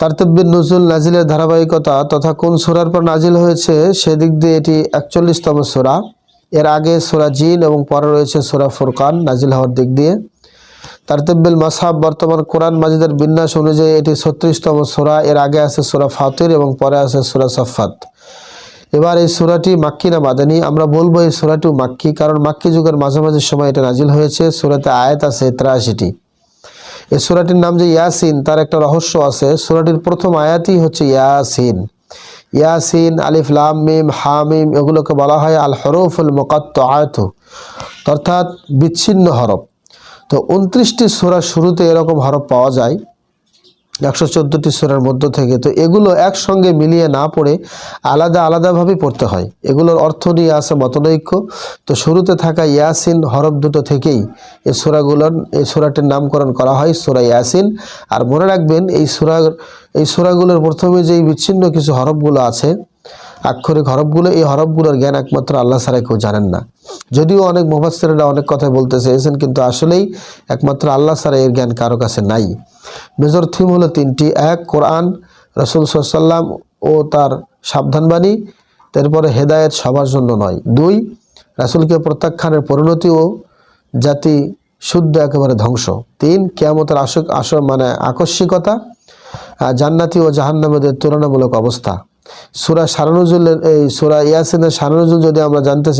তারতব্যের নজরুল নাজিলের ধারাবাহিকতা তথা কোন সোরার পর নাজিল হয়েছে, সেদিক দিয়ে এটি একচল্লিশতম সোরা। এর আগে সোরা জিন এবং পরে রয়েছে সোরা ফুরকান, নাজিল হওয়ার দিক দিয়ে। তারতব্যেল মাসাব বর্তমান কোরআন মাজিদের বিন্যাস অনুযায়ী এটি ছত্রিশতম সোরা, এর আগে আছে সোরা ফাতির এবং পরে আছে সোরা সাফাত এবার এই সুরাটি মাক্কি না মাদানি? আমরা বলব এই সুরাটিও মাক্কি, কারণ মাক্কি যুগের মাঝামাঝি সময় এটা নাজিল হয়েছে। সুরাতে আয়াত আছে ত্রাশিটি। এই সুরাটির নাম যে ইয়াসিন, তার একটা রহস্য আছে। সুরাটির প্রথম আয়াতই হচ্ছে ইয়াসিন। ইয়াসিন, আলিফ, লাম, মিম হামিম এগুলোকে বলা হয় আল হরফুল মোকাত্ত আয়ত অর্থাৎ বিচ্ছিন্ন হরফ। তো উনত্রিশটি সুরার শুরুতে এরকম হরফ পাওয়া যায়। একশো চোদ্দোটি সুরার মধ্য থেকে। তো এগুলো একসঙ্গে মিলিয়ে না পড়ে আলাদা আলাদাভাবে পড়তে হয়। এগুলোর অর্থ নিয়ে আছে মতনৈক্য। তো শুরুতে থাকা ইয়াসিন হরফ দুটো থেকেই এই সুরাগুলোর এই সুরাটির নামকরণ করা হয়, সুরা ইয়াসিন। আর মনে রাখবেন, এই সুরা, এই সুরাগুলোর প্রথমে যেই বিচ্ছিন্ন কিছু হরফগুলো আছে, আক্ষরিক হরফগুলো, এই হরফগুলোর জ্ঞান একমাত্র আল্লাহ ছাড়া কেউ জানেন না। যদিও অনেক মুফাসসিররা অনেক কথা বলতে চেয়েছেন, কিন্তু আসলেই একমাত্র আল্লাহ ছাড়া এর জ্ঞান কারও কাছে নাই। মেজর থিম হলো তিনটি। এক, কোরআন, রসুল সাল্লাম ও তার সাবধানবাণী, তারপরে হেদায়েত সবার জন্য নয়। দুই, রাসুলকে প্রত্যাখ্যানের পরিণতি ও জাতি শুদ্ধ একেবারে ধ্বংস। তিন, কেয়ামতের আশক আস মানে আকস্মিকতা জান্নাতি ও জাহান্নামীদের তুলনামূলক অবস্থা। সুরা সারানুজুলের, এই সুরা ইয়াসিনের সারানুজুল যদি আমরা জানতে